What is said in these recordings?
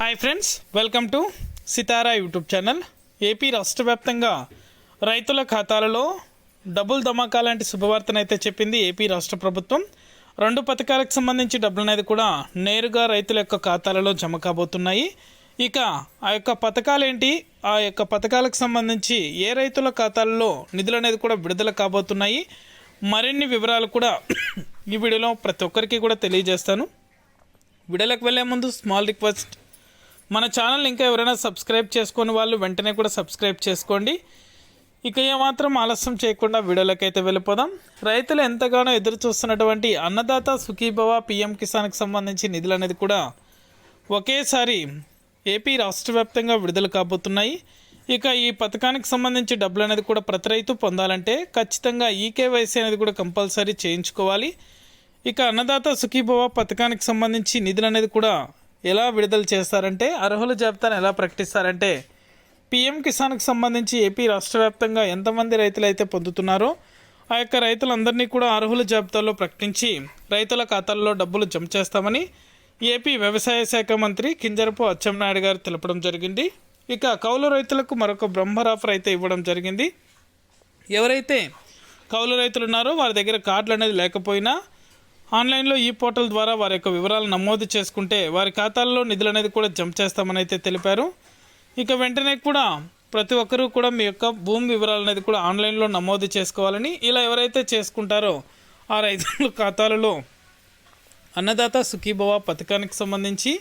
Hi friends welcome to Sitara YouTube channel AP రాష్ట్ర వ్యాప్తంగా రైతుల ఖాతాలలో డబుల్ ధమాకా లాంటి శుభవార్తనైతే చెప్పింది ఏపీ రాష్ట్ర ప్రభుత్వం రెండు పథకాలకు సంబంధించి డబ్బులు అనేది కూడా నేరుగా రైతుల యొక్క ఖాతాలలో జమ కాబోతున్నాయి. ఇక ఆ యొక్క పథకాలు ఏంటి ఆ యొక్క పథకాలకు సంబంధించి ఏ రైతుల ఖాతాల్లో నిధులు అనేది కూడా విడుదల కాబోతున్నాయి. మరిన్ని వివరాలు కూడా ఈ వీడియోలో ప్రతి ఒక్కరికి కూడా తెలియజేస్తాను. వీడియోలకు వెళ్ళే ముందు స్మాల్ రిక్వెస్ట్ మన ఛానల్ ఇంకా ఎవరైనా సబ్స్క్రైబ్ చేసుకుని వాళ్ళు వెంటనే కూడా సబ్స్క్రైబ్ చేసుకోండి. ఇక ఏమాత్రం ఆలస్యం చేయకుండా వీడియోలకైతే వెళ్ళిపోదాం. రైతులు ఎంతగానో ఎదురు చూస్తున్నటువంటి అన్నదాత సుఖీభవ పిఎం కిసాన్కి సంబంధించి నిధులు అనేది కూడా ఒకేసారి ఏపీ రాష్ట్ర వ్యాప్తంగా విడుదల కాబోతున్నాయి. ఇక ఈ పథకానికి సంబంధించి డబ్బులు అనేది కూడా ప్రతి రైతు పొందాలంటే ఖచ్చితంగా ఈకేవైసీ అనేది కూడా కంపల్సరీ చేయించుకోవాలి. ఇక అన్నదాత సుఖీభవ పథకానికి సంబంధించి నిధులు అనేది కూడా ఎలా విడుదల చేస్తారంటే అర్హుల జాబితాను ఎలా ప్రకటిస్తారంటే పిఎం కిసాన్కి సంబంధించి ఏపీ రాష్ట్ర వ్యాప్తంగా ఎంతమంది రైతులు అయితే పొందుతున్నారో ఆ యొక్క రైతులందరినీ కూడా అర్హుల జాబితాలో ప్రకటించి రైతుల ఖాతాల్లో డబ్బులు జమ చేస్తామని ఏపీ వ్యవసాయ శాఖ మంత్రి కింజరపు అచ్చెన్నాయుడు గారు తెలపడం జరిగింది. ఇక కౌలు రైతులకు మరొక బ్రహ్మర్ ఆఫర్ అయితే ఇవ్వడం జరిగింది. ఎవరైతే కౌలు రైతులు ఉన్నారో వారి దగ్గర కార్డులు అనేది లేకపోయినా ఆన్లైన్లో ఈ పోర్టల్ ద్వారా వారి యొక్క వివరాలు నమోదు చేసుకుంటే వారి ఖాతాల్లో నిధులు అనేది కూడా జమ చేస్తామని అయితే తెలిపారు. ఇక వెంటనే కూడా ప్రతి ఒక్కరూ కూడా మీ యొక్క భూమి వివరాలు అనేది కూడా ఆన్లైన్లో నమోదు చేసుకోవాలని ఇలా ఎవరైతే చేసుకుంటారో ఆ రైతుల ఖాతాలలో అన్నదాత సుఖీభవ పథకానికి సంబంధించి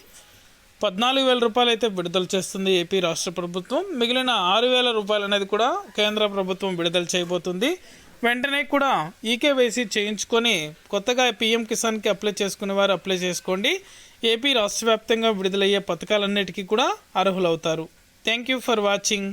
పద్నాలుగు వేల రూపాయలు అయితే విడుదల చేస్తుంది ఏపీ రాష్ట్ర ప్రభుత్వం. మిగిలిన ఆరు వేల రూపాయలు అనేది కూడా కేంద్ర ప్రభుత్వం విడుదల చేయబోతుంది. వెంటనే కూడా ఈకేవైసీ చేయించుకొని కొత్తగా పీఎం కిసాన్కి అప్లై చేసుకునే వారు అప్లై చేసుకోండి. ఏపీ రాష్ట్ర వ్యాప్తంగా విడుదలయ్యే పథకాలన్నిటికీ కూడా అర్హులవుతారు. Thank you for watching